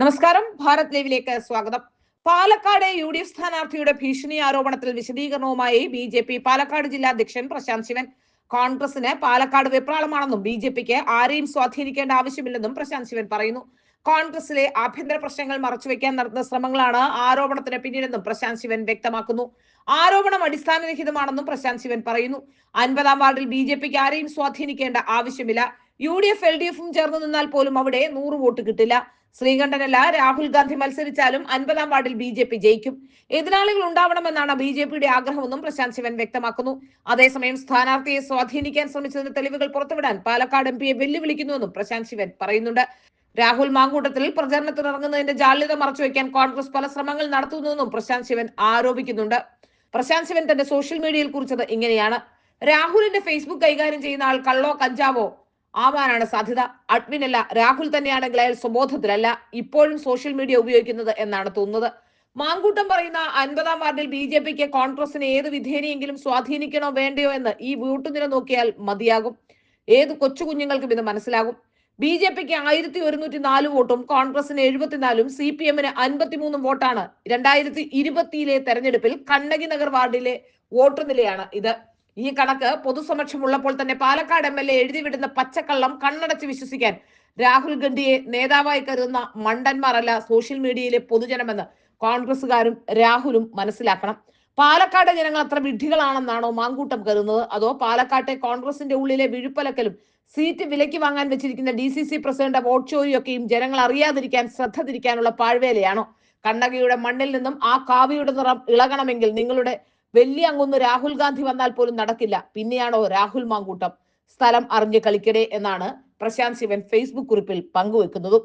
നമസ്കാരം. ഭാരത് ലൈവിലേക്ക് സ്വാഗതം. പാലക്കാട് യു ഡി എഫ് സ്ഥാനാർത്ഥിയുടെ ഭീഷണി ആരോപണത്തിൽ വിശദീകരണവുമായി ബി ജെ പി പാലക്കാട് ജില്ലാ അധ്യക്ഷൻ പ്രശാന്ത് ശിവൻ. കോൺഗ്രസിന് പാലക്കാട് വെപ്രാളമാണെന്നും ബി ജെ പിക്ക് ആരെയും സ്വാധീനിക്കേണ്ട ആവശ്യമില്ലെന്നും പ്രശാന്ത് ശിവൻ പറയുന്നു. കോൺഗ്രസിലെ ആഭ്യന്തര പ്രശ്നങ്ങൾ മറച്ചുവെക്കാൻ നടത്തുന്ന ശ്രമങ്ങളാണ് ആരോപണത്തിന് പിന്നിലെന്നും പ്രശാന്ത് ശിവൻ വ്യക്തമാക്കുന്നു. ആരോപണം അടിസ്ഥാനരഹിതമാണെന്നും പ്രശാന്ത് ശിവൻ പറയുന്നു. അൻപതാം വാർഡിൽ ബി ജെ പിക്ക് ആരെയും സ്വാധീനിക്കേണ്ട ആവശ്യമില്ല. U D F L D എഫും ചേർന്ന് നിന്നാൽ പോലും അവിടെ നൂറ് വോട്ട് കിട്ടില്ല. ശ്രീകണ്ഠനല്ല രാഹുൽ ഗാന്ധി മത്സരിച്ചാലും അൻപതാം വാർഡിൽ ബി ജെ പി ജയിക്കും. എതിരാളികൾ ഉണ്ടാവണമെന്നാണ് ബി ജെ പിയുടെ ആഗ്രഹമെന്നും പ്രശാന്ത് ശിവൻ വ്യക്തമാക്കുന്നു. അതേസമയം സ്ഥാനാർത്ഥിയെ സ്വാധീനിക്കാൻ ശ്രമിച്ചതിന്റെ തെളിവുകൾ പുറത്തുവിടാൻ പാലക്കാട് എം പിയെ വെല്ലുവിളിക്കുന്നുവെന്നും പ്രശാന്ത് ശിവൻ പറയുന്നുണ്ട്. രാഹുൽ മാങ്കൂട്ടത്തിൽ പ്രചരണത്തിനിറങ്ങുന്നതിന്റെ ജാള്യത മറച്ചുവെക്കാൻ കോൺഗ്രസ് പല ശ്രമങ്ങൾ നടത്തുന്നുവെന്നും പ്രശാന്ത് ശിവൻ ആരോപിക്കുന്നുണ്ട്. പ്രശാന്ത് ശിവൻ തന്റെ സോഷ്യൽ മീഡിയയിൽ കുറിച്ചത് ഇങ്ങനെയാണ്. രാഹുലിന്റെ ഫേസ്ബുക്ക് കൈകാര്യം ചെയ്യുന്ന ആൾ കള്ളോ കഞ്ചാവോ? ആവാനാണ് സാധ്യത. അഡ്മിൻ അല്ല രാഹുൽ തന്നെയാണെങ്കിൽ അയാൾ സ്വബോധത്തിലല്ല ഇപ്പോഴും സോഷ്യൽ മീഡിയ ഉപയോഗിക്കുന്നത് എന്നാണ് തോന്നുന്നത്. മാങ്കൂട്ടം പറയുന്ന അൻപതാം വാർഡിൽ ബി ജെ പിക്ക് കോൺഗ്രസിനെ ഏത് വിധേനയെങ്കിലും സ്വാധീനിക്കണോ വേണ്ടയോ എന്ന് ഈ വീട്ടുനില നോക്കിയാൽ മതിയാകും. ഏത് കൊച്ചു കുഞ്ഞുങ്ങൾക്കും ഇത് മനസ്സിലാകും. ബി ജെ പിക്ക് ആയിരത്തി ഒരുന്നൂറ്റി നാല് വോട്ടും കോൺഗ്രസിന് എഴുപത്തിനാലും സി പി എമ്മിന് അൻപത്തിമൂന്നും വോട്ടാണ്. രണ്ടായിരത്തി ഇരുപത്തിയിലെ തെരഞ്ഞെടുപ്പിൽ കണ്ണകി നഗർ വാർഡിലെ വോട്ട് നിലയാണ് ഇത്. ഈ കണക്ക് പൊതുസമക്ഷമുള്ളപ്പോൾ തന്നെ പാലക്കാട് എം എൽ എ എഴുതിവിടുന്ന പച്ചക്കള്ളം കണ്ണടച്ച് വിശ്വസിക്കാൻ രാഹുൽ ഗാന്ധിയെ നേതാവായി കരുതുന്ന മണ്ടന്മാരല്ല സോഷ്യൽ മീഡിയയിലെ പൊതുജനമെന്ന് കോൺഗ്രസുകാരും രാഹുലും മനസ്സിലാക്കണം. പാലക്കാട് ജനങ്ങൾ അത്ര വിഡ്ഢികളാണെന്നാണോ മാങ്കൂട്ടം കരുതുന്നത്? അതോ പാലക്കാട്ടെ കോൺഗ്രസിന്റെ ഉള്ളിലെ വിഴുപ്പലക്കലും സീറ്റ് വിലയ്ക്ക് വാങ്ങാൻ വെച്ചിരിക്കുന്ന D C C president vote ചോരിയൊക്കെയും ജനങ്ങൾ അറിയാതിരിക്കാൻ ശ്രദ്ധ തിരിക്കാനുള്ള പാഴ്വേലയാണോ? കണ്ണകയുടെ മണ്ണിൽ നിന്നും ആ കാവിയുടെ നിറം ഇളകണമെങ്കിൽ നിങ്ങളുടെ വലിയ അങ്ങൊന്ന് രാഹുൽ ഗാന്ധി വന്നാൽ പോലും നടക്കില്ല. പിന്നെയാണോ രാഹുൽ മാങ്കൂട്ടം? സ്ഥലം അറിഞ്ഞ് കളിക്കടേ എന്നാണ് പ്രശാന്ത് ശിവൻ ഫേസ്ബുക്ക് കുറിപ്പിൽ പങ്കുവെക്കുന്നതും.